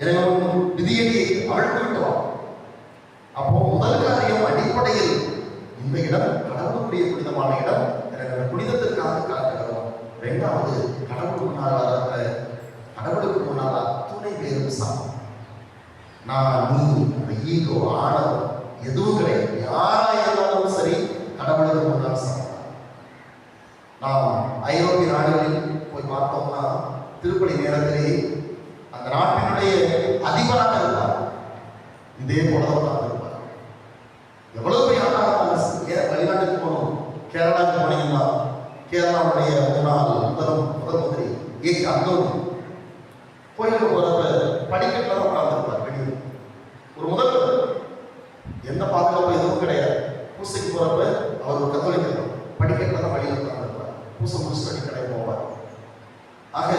இறைவன் விதியை அவிழ்த்து விட்டோம் அப்போ முதல் காரியம் அடிப்படையில் இந்த இடம் கடவுளுடைய புனிதமான இடம். எனக்கு புனிதத்திற்காக காட்டுகிறோம் இரண்டாவது கடவுளுக்கு முன்னாளாக கடவுளுக்கு முன்னாலா துணை பேரும் சமம். நான் நீ ஈகோ ஆணவம் எதுவும் கிடையாது. யாரா இருந்தாலும் சரி கடவுளுக்கு முன்னால் சமம். நாம் ஐரோப்பிய நாடுகளில் போய் பார்த்தோம்னா திருப்பணி நேரத்திலே அந்த நாட்டினுடைய அதிபராக இருப்பார். இதே போலதான் இருப்பார். எவ்வளவு பெரிய வெளிநாட்டுக்கு போகணும் கேரளாவுக்கு போனீங்கன்னா கேரளாவுடைய முன்னாள் முதல் முதல் மந்திரி ஏ அந்தோனி கோயிலுக்கு போறப்ப படிக்கட்டில் தான் உட்கார்ந்துருப்பார் வெளியே ஒரு முதல்வர். எந்த பாதுகாப்பு எதுவும் கிடையாது. பூசைக்கு போறப்ப அவர் ஒரு கத்தோலிக்கர் படிக்கட்டில் தான் வழியில் உட்கார்ந்துருப்பார். பூசை முடிச்சு முடிச்சுட்டு கடை போவார். ஆக